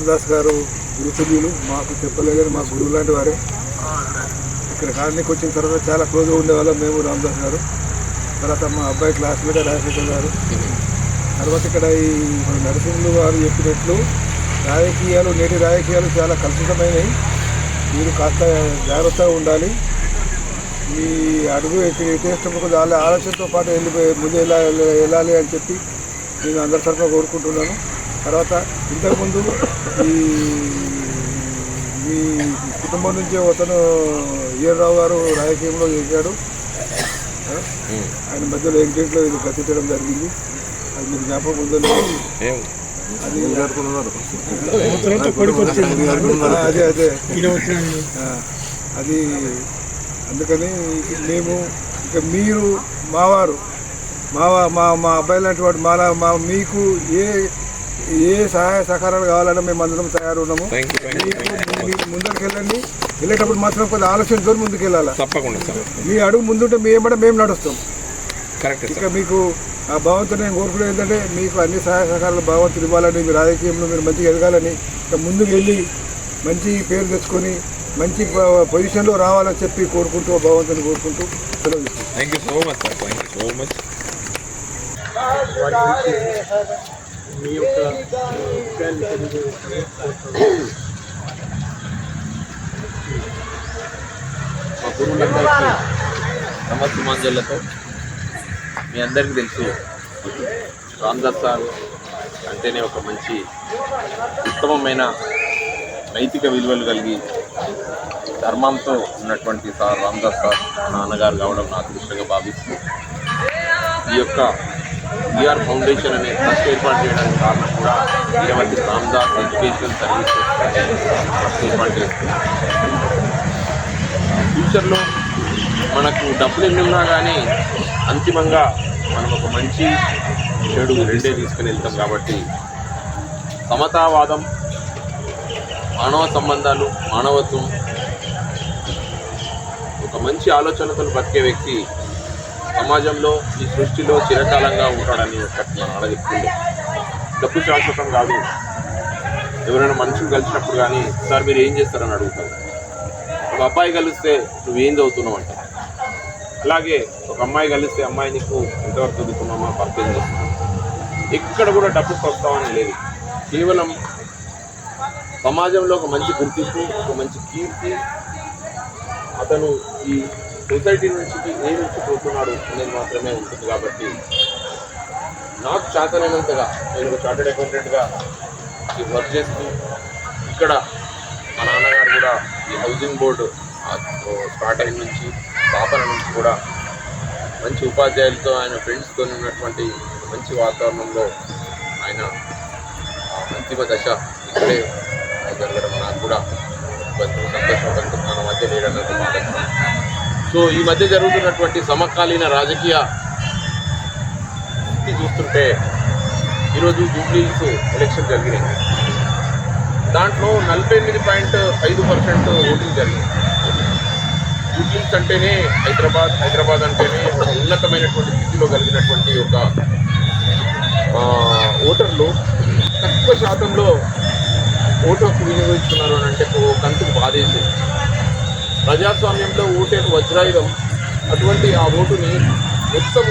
రామదాస్ గారు గురుతుల్యులు మాకు చెప్పలేదు మా గురువు లాంటి వారే. ఇక్కడ కాలనీకి వచ్చిన తర్వాత చాలా క్లోజ్గా ఉండేవాళ్ళం మేము రామదాస్ గారు. తర్వాత మా అబ్బాయి క్లాస్మేట్ రాజశేఖర్ గారు. తర్వాత ఇక్కడ ఈ మన నరసింహులు గారు చెప్పినట్లు రాజకీయాలు నేటి రాజకీయాలు చాలా కలుషితమైనవి. మీరు కాస్త జాగ్రత్తగా ఉండాలి. మీ అడుగు ఎటు ఎటేసినప్పుడు వాళ్ళ ఆలోచనతో పాటు వెళ్ళిపోయి ముందు ఎలా వెళ్ళాలి అని చెప్పి నేను అందరి తరఫున కోరుకుంటున్నాను. తర్వాత ఇంతకుముందు ఈ మీ కుటుంబం నుంచి అతను ఈఆర్రావు గారు రాజకీయంలో చేశాడు? ఆయన మధ్యలో ఎంగేజ్లో ఇది గతించడం జరిగింది. అది మీకు జ్ఞాపకం ఉందో లేదో. అది అదే అదే. అది అందుకని మేము ఇక మీరు మావారు మావా మా మా అబ్బాయి లాంటి వాడు మా మా మీకు ఏ ఏ సహాయ సహకారాలు కావాలన్నా మేము అందరం తయారు ఉన్నాము ముందరికి వెళ్ళండి వెళ్ళేటప్పుడు మాత్రం కొంచెం ఆలోచనతో ముందుకు వెళ్ళాలి తప్పకుండా సార్ మీ అడుగు ముందుంటే మీ ఏమంటే మేము నడుస్తాం. కరెక్ట్ ఇక మీకు ఆ భగవంతుడు నేను కోరుకునేది ఏంటంటే మీకు అన్ని సహాయ సహకారాలు భగవంతుడు ఇవ్వాలని మీ రాజకీయంలో మీరు మంచిగా ఎదగాలని ఇక ముందుకు వెళ్ళి మంచి పేరు తెచ్చుకొని మంచి పొజిషన్లో రావాలని చెప్పి కోరుకుంటూ భగవంతుని కోరుకుంటూ సెలవు. Thank you so much sir thank you so much మీ యొక్క అభిప్రాయాన్ని తెలియజేయడం. మా గురువులందరికీ నమస్సుమాంజలతో మీ అందరికీ తెలుసు రామ్దాస్ సార్ అంటేనే ఒక మంచి ఉత్తమమైన నైతిక విలువలు కలిగి ధర్మంతో ఉన్నటువంటి సార్ రామ్దాస్ సార్ మా నాన్నగారు కావడం నా అదృష్టంగా భావిస్తూ ఈ యొక్క బీఆర్ ఫౌండేషన్ అనే ట్రస్ట్ ఏర్పాటు చేయడానికి కారణం కూడా Veeravathi Ramdas educational services trust ఏర్పాటు చేస్తుంది. ఫ్యూచర్లో మనకు డబ్బులు ఎన్ని ఉన్నా కానీ అంతిమంగా మనం ఒక మంచి చెడు రెండే తీసుకుని వెళ్తాం కాబట్టి సమతావాదం మానవ సంబంధాలు మానవత్వం ఒక మంచి ఆలోచనతో బతికే వ్యక్తి సమాజంలో ఈ సృష్టిలో చిరకాలంగా ఉంటాడని ఒకటి మనం అడగెత్తుండే డబ్బు శాశ్వతం కాదు. ఎవరైనా మనుషులు కలిసినప్పుడు కానీ సార్ మీరు ఏం చేస్తారని అడుగుతారు. ఒక అబ్బాయి కలిస్తే నువ్వు ఏం చదువుతున్నావు అంట. అలాగే ఒక అమ్మాయి కలిస్తే అమ్మాయి నీకు ఎంతవరకు చదువుతున్నామా భర్త ఏం చేస్తున్నావు? ఎక్కడ కూడా డబ్బు వస్తామని లేదు. కేవలం సమాజంలో ఒక మంచి గుర్తింపు ఒక మంచి కీర్తి అతను ఈ సొసైటీ నుంచి ఏ నుంచి పోతున్నాడు అనేది మాత్రమే ఉంటుంది కాబట్టి నాకు చేతనైనంతగా నేను ఒక చార్టెడ్ అకౌంటెంట్గా ఈ వర్క్ చేస్తూ ఇక్కడ మా నాన్నగారు కూడా ఈ హౌసింగ్ బోర్డు స్టార్ట్ అయిన నుంచి స్థాపన నుంచి కూడా మంచి ఉపాధ్యాయులతో ఆయన ఫ్రెండ్స్తో ఉన్నటువంటి మంచి వాతావరణంలో ఆయన అంతిమ దశ ఇక్కడే జరగడం నాకు కూడా కొంచెం సంతోషం కొంచెం మన మధ్య లేడన్నది బాధ సో ఈ మధ్య జరుగుతున్నటువంటి సమకాలీన రాజకీయ స్థితి చూస్తుంటే ఈరోజు జూబ్లీస్ ఎలక్షన్ జరిగినాయి. దాంట్లో నలభై ఎనిమిది పాయింట్ ఐదు పర్సెంట్ ఓటింగ్ జరిగింది. జూబ్లీస్ అంటేనే హైదరాబాద్ హైదరాబాద్ అంటేనే ఒక ఉన్నతమైనటువంటి స్థితిలో కలిగినటువంటి ఒక ఓటర్లు తక్కువ శాతంలో ఓటు హక్కు వినియోగించుకున్నారు అని అంటే ఓ కంతుకు బాధేసింది. ప్రజాస్వామ్యంలో ఓటేకు వజ్రాయుధం అటువంటి ఆ ఓటుని మొత్తం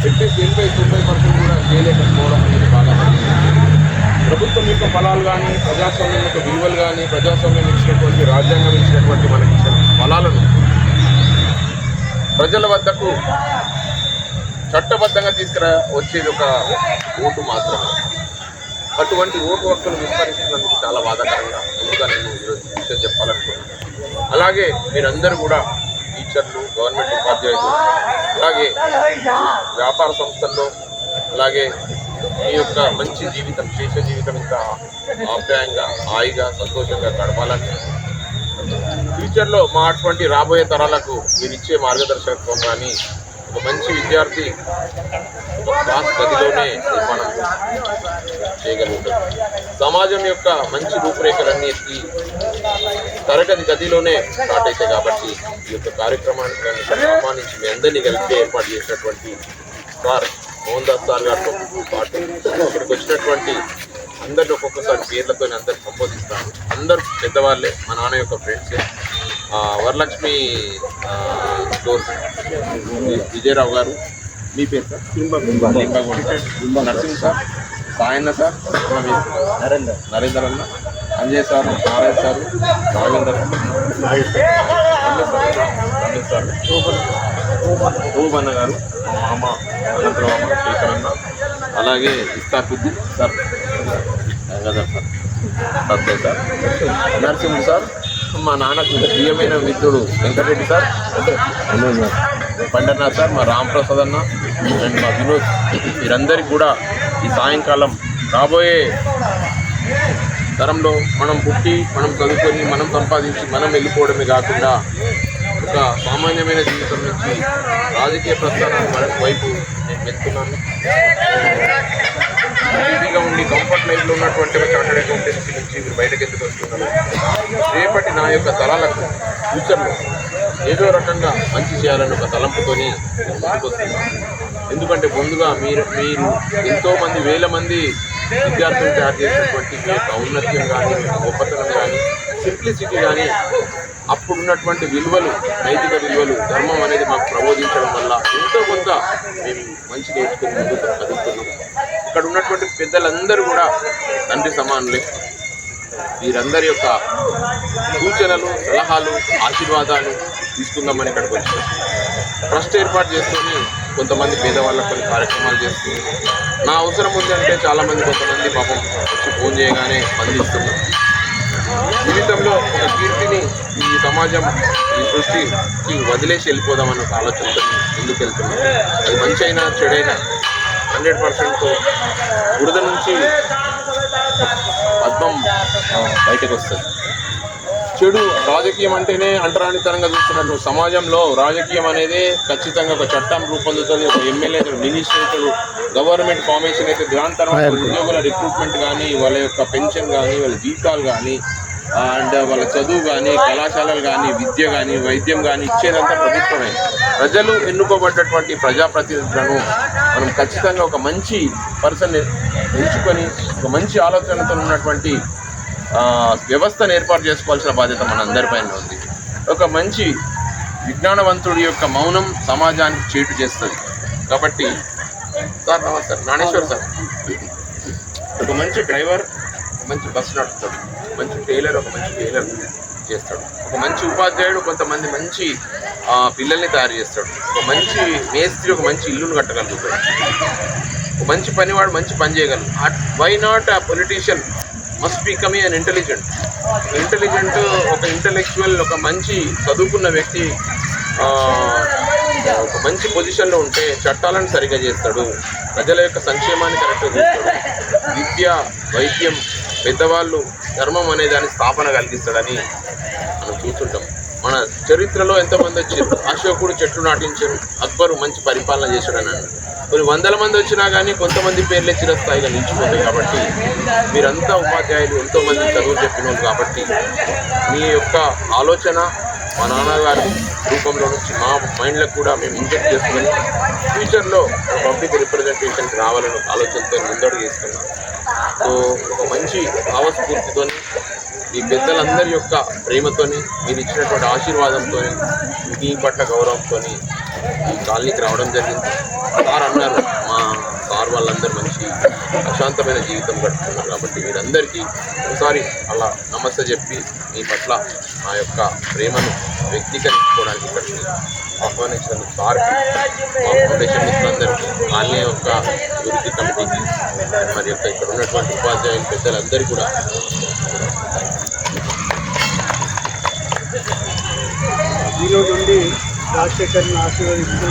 అట్లీస్ట్ ఎనభై తొంభై పర్సెంట్ కూడా చేయలేకపోవడం అనేది బాగా ప్రభుత్వం యొక్క ఫలాలు కానీ ప్రజాస్వామ్యం యొక్క విలువలు కానీ ప్రజాస్వామ్యం ఇచ్చినటువంటి రాజ్యాంగం ఇచ్చినటువంటి మనకి ఇచ్చిన ఫలాలను ప్రజల వద్దకు చట్టబద్ధంగా తీసుకురా వచ్చేది ఒక ఓటు మాత్రమే. అటువంటి ఓటు హక్కును విస్మరిస్తున్నందుకు చాలా బాధాకరంగా ముందుగా నేను ఈరోజు విషయం చెప్పాలనుకున్నాను అలాగే మీరందరూ కూడా టీచర్లు గవర్నమెంట్ ఉపాధ్యాయులు అలాగే వ్యాపార సంస్థల్లో అలాగే మీ యొక్క మంచి జీవితం శేష జీవితం ఇంత ఆప్యాయంగా హాయిగా సంతోషంగా గడపాలని ఫ్యూచర్లో మా అటువంటి రాబోయే తరాలకు మీరు ఇచ్చే మార్గదర్శకత్వం కానీ ఒక మంచి విద్యార్థి క్లాస్ గదిలోనే నిర్మాణం చేయగలుగుతారు సమాజం యొక్క మంచి రూపురేఖలన్నీ తరగతి గదిలోనే స్టార్ట్ అవుతాయి కాబట్టి ఈ యొక్క కార్యక్రమానికి నన్ను ఆహ్వానించి మీ అందరినీ కలిపి ఏర్పాటు చేసినటువంటి సార్ మోహన్ దాస్ సార్ గారితో పాటు ఇక్కడికి వచ్చినటువంటి అందరిని ఒక్కొక్కసారి పేర్లతో అందరు సంబోధిస్తాను. అందరు పెద్దవాళ్ళే మా నాన్న యొక్క ఫ్రెండ్సే. వరలక్ష్మి వి- విజయరావు గారు. మీ పేరు sir? Limbagoud sir Narasimh sir. Sayanna sir? Narender. Narender అన్న. Anjay sir Narayana sir Ramesh sir. Rupanna గారు మామ అనంతరామ శేఖర్ అన్న. అలాగే Istakuddin sir. Gangadhar sir. Satya sir. Narasimha sir. మా నాన్నకు ప్రియమైన మిత్రుడు వెంకటరెడ్డి సార్ పండర్నాథ్ సార్ మా రామప్రసాద్ అన్న అండ్ మా వినోద్ వీరందరికీ కూడా ఈ సాయంకాలం రాబోయే తరంలో మనం పుట్టి మనం చదువుకొని మనం సంపాదించి మనం వెళ్ళిపోవడమే కాకుండా ఒక సామాన్యమైన జీవితం నుంచి రాజకీయ ప్రస్థానం వైపు నేను వెళ్తున్నాను ఈజీగా ఉండి కంఫర్ట్ లైఫ్లో ఉన్నటువంటి ఒక చార్టెడ్ అకౌంటెన్సీ నుంచి మీరు బయటకు ఎందుకు వస్తున్నారు? రేపటి నా యొక్క తరాలకు ఫ్యూచర్లో ఏదో రకంగా మంచి చేయాలని ఒక తలంపుతోని ఎందుకంటే ముందుగా మీరు మీరు ఎంతోమంది వేల మంది విద్యార్థులు తయారు చేసినటువంటి మీ యొక్క ఔన్నత్యం కానీ గొప్పతనం కానీ సింప్లిసిటీ కానీ అప్పుడు ఉన్నటువంటి విలువలు నైతిక విలువలు ధర్మం అనేది మాకు ప్రబోధించడం వల్ల ఎంతో కొంత మేము మంచి నేర్చుకుని ముందు ఉన్నటువంటి పెద్దలందరూ కూడా తండ్రి సమానులే. వీరందరి యొక్క సూచనలు సలహాలు ఆశీర్వాదాలు తీసుకుందామని ఇక్కడికి వచ్చాం. ట్రస్ట్ ఏర్పాటు చేసుకొని కొంతమంది పేదవాళ్ళకు కొన్ని కార్యక్రమాలు చేస్తుంది నా అవసరం ఉంది అంటే చాలామంది కొంతమంది పాపం వచ్చి ఫోన్ చేయగానే స్పందిస్తున్నారు. జీవితంలో ఒక కీర్తిని ఈ సమాజం ఈ సృష్టికి వదిలేసి వెళ్ళిపోదామని ఒక ఆలోచనతో ముందుకు వెళ్తున్నాం. అది మంచి అయినా చెడైనా హండ్రెడ్ పర్సెంట్తో బురద నుంచి పద్మం బయటకు వస్తుంది. చెడు రాజకీయం అంటేనే అంటరానితనంగా చూస్తున్నట్టు సమాజంలో రాజకీయం అనేది ఖచ్చితంగా ఒక చట్టం రూపొందుతుంది. ఒక ఎమ్మెల్యే మినిస్టర్ గవర్నమెంట్ ఫార్మేషన్ అయితే దాని తర్వాత ఉద్యోగుల రిక్రూట్మెంట్ కానీ వాళ్ళ యొక్క పెన్షన్ కానీ వాళ్ళ జీతాలు కానీ అండ్ వాళ్ళ చదువు కానీ కళాశాలలు కానీ విద్య కానీ వైద్యం కానీ ఇచ్చేదంతా ప్రభుత్వమే. ప్రజలు ఎన్నుకోబడ్డటువంటి ప్రజాప్రతినిధులను మనం ఖచ్చితంగా ఒక మంచి పర్సన్ ఎంచుకొని ఒక మంచి ఆలోచనతో ఉన్నటువంటి వ్యవస్థను ఏర్పాటు చేసుకోవాల్సిన బాధ్యత మన అందరిపైన ఉంది. ఒక మంచి విజ్ఞానవంతుడి యొక్క మౌనం సమాజానికి చేటు చేస్తుంది. కాబట్టి సార్ నమస్తే నాణేశ్వర్ సార్. ఒక మంచి డ్రైవర్ మంచి బస్ నడుపుతాడు. మంచి టైలర్ ఒక మంచి టైలర్ చేస్తాడు. ఒక మంచి ఉపాధ్యాయుడు కొంతమంది మంచి పిల్లల్ని తయారు చేస్తాడు. ఒక మంచి మేస్త్రి ఒక మంచి ఇల్లును కట్టగలుగుతాడు. ఒక మంచి పనివాడు మంచి పని చేయగలరు why not a politician must become an intelligent intelligent ఒక ఇంటలెక్చువల్ ఒక మంచి చదువుకున్న వ్యక్తి ఒక మంచి పొజిషన్లో ఉంటే చట్టాలను సరిగా చేస్తాడు. ప్రజల యొక్క సంక్షేమాన్ని కరెక్ట్గా చూస్తాడు. విద్య వైద్యం పెద్దవాళ్ళు ధర్మం అనే దాని స్థాపన కలిగిస్తాడని మనం చూస్తుంటాం. మన చరిత్రలో ఎంతమంది వచ్చారు? అశోకుడు చెట్లు నాటించారు. అక్బరు మంచి పరిపాలన చేశాడని అన్నాడు కొన్ని వందల మంది వచ్చినా కానీ కొంతమంది పేర్లే చిరస్థాయిగా నిలిచిపోతాయి కాబట్టి మీరంతా ఉపాధ్యాయులు ఎంతోమంది చదువు చెప్పిన కాబట్టి మీ యొక్క ఆలోచన మా నాన్నగారి రూపంలో నుంచి మా మైండ్లకు కూడా మేము ఇంజెక్ట్ చేసుకుని ఫ్యూచర్లో పబ్లిక్ రిప్రజెంటేషన్కి రావాలని ఆలోచనతో ముందడుగు చేస్తున్నాం సో ఒక మంచి భావస్ఫూర్తితో మీ పెద్దలందరి యొక్క ప్రేమతోని మీరు ఇచ్చినటువంటి ఆశీర్వాదంతో మీ పట్ల గౌరవంతో ఈ కాలనీకి రావడం జరిగింది. సార్ అన్నారు వాళ్ళందరూ మంచి ప్రశాంతమైన జీవితం గడుపుతున్నారు కాబట్టి మీరందరికీ ఒకసారి అలా నమస్తే చెప్పి మీ పట్ల నా యొక్క ప్రేమను వ్యక్తీకరించుకోవడానికి ఇక్కడికి ఆహ్వానించినందుకు సార్కి మా ఫౌండేషన్ మిత్రులందరికీ కాలనీ యొక్క అభివృద్ధి కమిటీకి మరి యొక్క ఇక్కడ ఉన్నటువంటి ఉపాధ్యాయులు పెద్దలందరికీ కూడా. ఈరోజు నుండి రాజశేఖర్ని ఆశీర్వదిస్తూ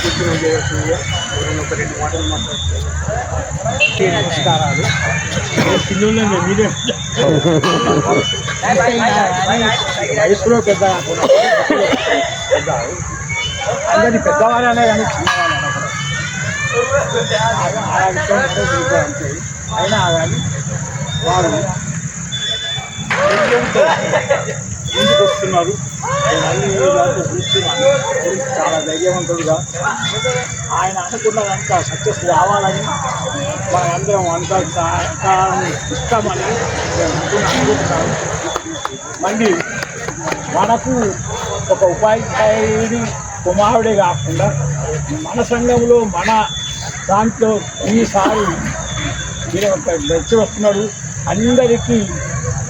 సూచన చేయాల్సిందిగా ఎవరైనా ఒక రెండు మాటలు మాట్లాడుతున్నారు. నమస్కారాలు. పిల్లలు మీరే? వయసులో పెద్ద పెద్ద అందరినీ పెద్దవాళ్ళనే కానీ చిన్నవాళ్ళు అంటే అయినా కానీ వారు ముందుకు వస్తున్నారు? నేను అన్ని దాంట్లో చూస్తున్నాను. చాలా ధైర్యవంతుడుగా. ఆయన అనుకున్నదంతా సక్సెస్ రావాలని మనందరం అంతా సహకారం ఇస్తామని నేను అనుకుంటున్నాను. మళ్ళీ మనకు ఒక ఉపాధ్యాయుడి కుమారుడే కాకుండా మన సంఘంలో మన దాంట్లో ఈసారి మీరు ఒక వచ్చి వస్తున్నాడు. అందరికీ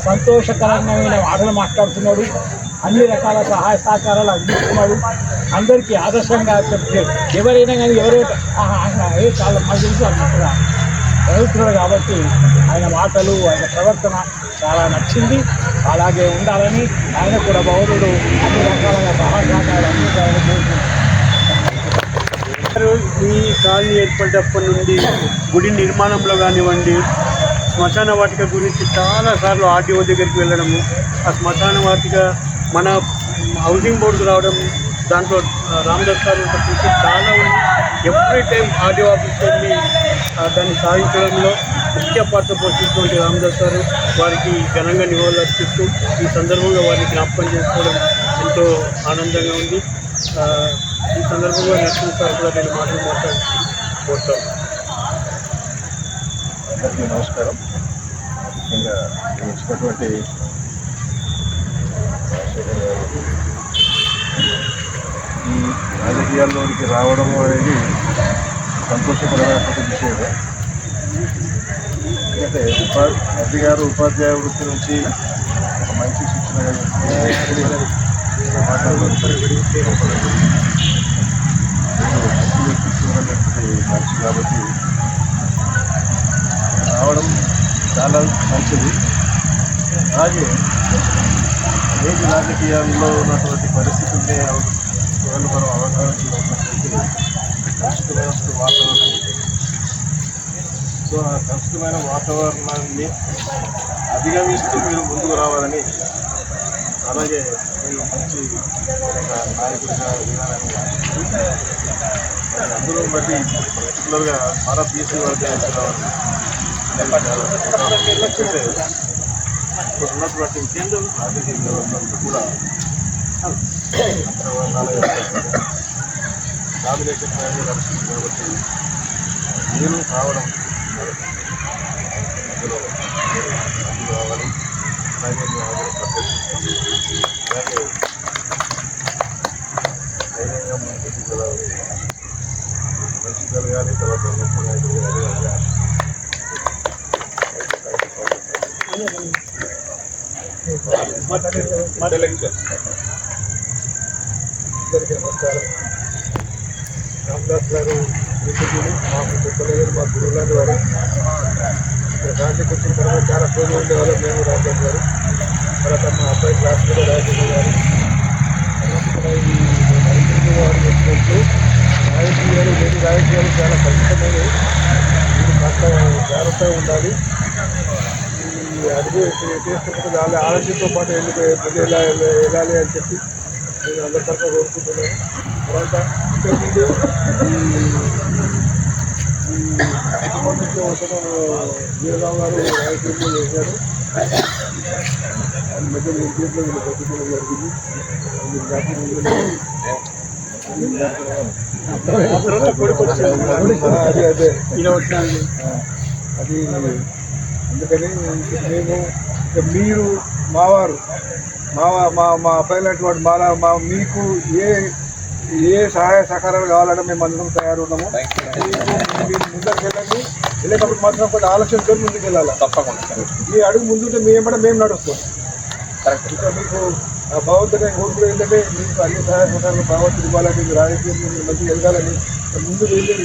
సంతోషకరమైన మాటలు మాట్లాడుతున్నాడు. అన్ని రకాల సహాయ సహకారాలు అందిస్తున్నాడు. అందరికీ ఆదర్శంగా చెప్తే ఎవరైనా కానీ ఎవరో చాలా మంది తెలుసు అంటున్నారు చదువుతున్నాడు కాబట్టి ఆయన మాటలు ఆయన ప్రవర్తన చాలా నచ్చింది. అలాగే ఉండాలని ఆయన కూడా బౌరుడు అన్ని రకాలుగా సహాయ సహకారాలు అందించాలని కోరుకుంటున్నాను ఈ కాలనీ ఏర్పడ్డప్పటి నుండి గుడి నిర్మాణంలో కానివ్వండి శ్మశాన వాటిక గురించి చాలాసార్లు ఆర్డీఓ దగ్గరికి వెళ్ళడము ఆ శ్మశాన వాటిక మన హౌసింగ్ బోర్డుకు రావడం దాంట్లో రామదాస్ గారు కృషి చాలా ఉంది. ఎవ్రీ టైం ఆర్డీఓ ఆఫీస్కి వెళ్ళి దాన్ని సాధించడంలో ముఖ్య పాత్ర పోషించినటువంటి రామదాస్ గారు వారికి ఘనంగా నివాళులు అర్పిస్తూ ఈ సందర్భంగా వారిని జ్ఞాపకం చేసుకోవడం ఎంతో ఆనందంగా ఉంది. ఈ సందర్భంగా నరసింహ సార్ కూడా నేను మాటలు మాట్లాడుతూ కోరుతాను అందరికీ నమస్కారం. ముఖ్యంగా ఇక్కడ వచ్చినటువంటి ఈ రాజకీయాల్లోనికి రావడం అనేది సంతోషకరమైనటువంటి విషయమే. ఎందుకంటే ఉపా అభి గారు ఉపాధ్యాయ వృత్తి నుంచి ఒక మంచి శిక్షణ మాట్లాడుతున్నారు మంచి కాబట్టి రావడం చాలా మంచిది. అలాగే నేటి రాజకీయాల్లో ఉన్నటువంటి పరిస్థితుల్ని ఒకవేళ మనం అవగాహన చేసినట్లయితే కలుషితమైన వాతావరణం. సో ఆ కలుషితమైన వాతావరణాన్ని అధిగమిస్తూ మీరు ముందుకు రావాలని అలాగే మీరు మంచి నాయకుడిగా విధానాన్ని అందులో అందరూ బట్టి పర్టికులర్గా మన బీసీ వర్గానికి రావాలి. ఇప్పుడు ఉన్నటువంటి కేంద్ర రాజకీయ కూడా అంతర్వర్ణాల అనేది నడుస్తుంది కాబట్టి మీరు కావడం అందులో రావాలి అలాగే మీ ఆదరణ ప్రదర్శించండి అలాగే ధైర్యంగా ముందుకు వెళ్ళాలి మంచి జరగాలి తర్వాత గొప్ప నాయకులు ఎదగాలి అందరికీ నమస్కారం. రామదాస్ గారు మిత్రులు మాకు చెప్పలేదు మా గురువులాంటి వారు. ఇక్కడ గాంధీకి వచ్చిన తర్వాత చాలా క్లోజ్ ఉండేవాళ్ళం మేము రామదాస్ గారు. తర్వాత మా అబ్బాయి క్లాస్ కూడా రాజేంద్ర గారు తర్వాత ఈ నరేంద్ర గారు చెప్పినట్టు రాజకీయాలు లేని రాజకీయాలు చాలా కష్టమైనవి కాస్త జాగ్రత్తగా ఉండాలి. అడిగి తీసుకుంటే వాళ్ళ ఆలోచనతో పాటు వెళ్ళిపోయి ఎలా వెళ్ళాలి అని చెప్పి నేను అందరి తరఫున కోరుకుంటున్నాను తర్వాత ఇంతకుముందు ఈ వీరరావు గారు రాజకీయంలో చేశారు మధ్య ఇంట్లో జరిగింది మీరు జ్ఞాపకం అదే అదే అది అందుకని మేము ఇక మీరు మావారు మా మా మా వాడు మా మా మీకు ఏ ఏ సహాయ సహకారాలు కావాలన్నా మేము అందరం తయారు ఉన్నాము మీరు ముందరికి వెళ్ళండి. వెళ్ళేటప్పుడు మాత్రం కొంచెం ఆలోచనతో ముందుకు వెళ్ళాలి? తప్పకుండా మీ అడుగు ముందుంటే మేము కూడా మేము నడుస్తాం. కరెక్ట్ ఇంకా మీకు ఆ భగవంతుడు కోరుకునే ఏంటంటే మీకు అన్ని సహాయ సహకారాలు భగవంతుడు ఇవ్వాలని మీకు మంచిగా ఎదగాలని ముందు వెళ్ళి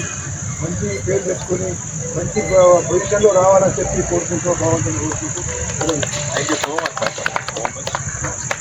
మంచి పేరు తెచ్చుకొని మంచి పొజిషన్లో రావాలని చెప్పి కోరుకుంటూ బాగుంటుంది కోరుకుంటూ. Thank you so much sir so much